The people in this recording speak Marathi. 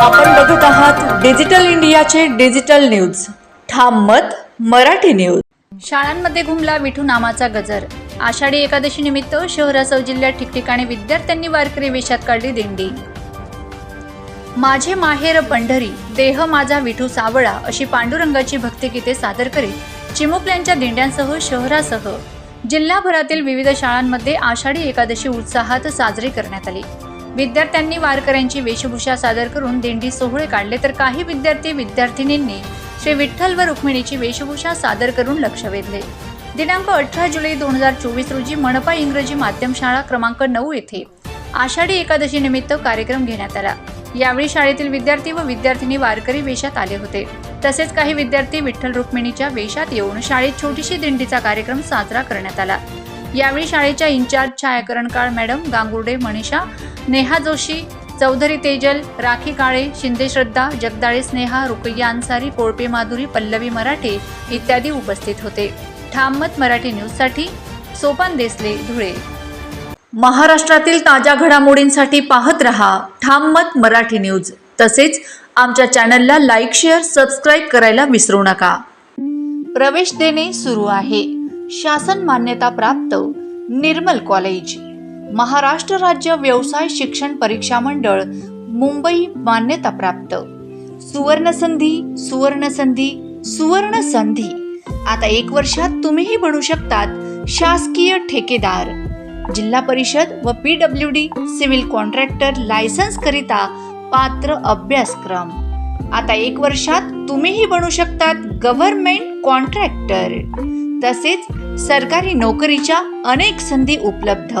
आपण बघत आहात डिजिटल इंडियाचे डिजिटल न्यूज. ठाम मत मराठी न्यूज. शाळांमध्ये घुमला विठू नामाचा गजर. आषाढी एकादशी निमित्त शहरासह जिल्ह्यात ठिकठिकाणी विद्यार्थ्यांनी वारकरी वेशात काढली दिंडी. माझे माहेर पंढरी देह माझा विठू सावळा अशी पांडुरंगाची भक्तिगीते सादर करीत चिमुकल्यांच्या दिंड्यांसह शहरासह जिल्हाभरातील विविध शाळांमध्ये आषाढी एकादशी उत्साहात साजरी करण्यात आली. विद्यार्थ्यांनी वारकऱ्यांची वेशभूषा सादर करून दिंडी सोहळे काढले तर काही विद्यार्थी विद्यार्थिनींनी श्री विठ्ठल व रुक्मिणीची वेशभूषा सादर करून लक्ष वेधले. दिनांक अठरा जुलै दोन हजार चोवीस रोजी मनपा इंग्रजी माध्यम शाळा क्रमांक नऊ येथे आषाढी एकादशी निमित्त कार्यक्रम घेण्यात आला. यावेळी शाळेतील विद्यार्थी व विद्यार्थिनी वारकरी वेशात आले होते. तसेच काही विद्यार्थी विठ्ठल रुक्मिणीच्या वेशात येऊन शाळेत छोटीशी दिंडीचा कार्यक्रम साजरा करण्यात आला. यावेळी शाळेच्या इंचार्ज छायाकरणकार मॅडम गांगुर्डे मनीषा नेहा जोशी चौधरी तेजल राखी काळे शिंदे श्रद्धा जगदाळे स्नेहा रुकैया अन्सारी कोळपे माधुरी पल्लवी मराठे इत्यादी उपस्थित होते. ठाममत मराठी न्यूजसाठी सोपान देसले धुळे. महाराष्ट्रातील ताज्या घडामोडींसाठी पाहत रहा ठाम मत मराठी न्यूज तसेच आमच्या चॅनलला लाईक शेअर सबस्क्राईब करायला विसरू नका. प्रवेश देणे सुरू आहे. शासन मान्यता प्राप्त निर्मल कॉलेज महाराष्ट्र राज्य व्यवसाय शिक्षण परीक्षा मंडळ मुंबई मान्यता प्राप्त. सुवर्ण संधी सुवर्ण संधी सुवर्ण संधी आता एक वर्षात तुम्हीही बनू शकतात शासकीय ठेकेदार. जिल्हा परिषद व P W D civil contractor licence करिता पात्र अभ्यासक्रम. आता एक वर्षात तुम्हीही बनू शकतात गव्हर्नमेंट कॉन्ट्रॅक्टर. तसेच सरकारी नोकरीच्या अनेक संधी उपलब्ध.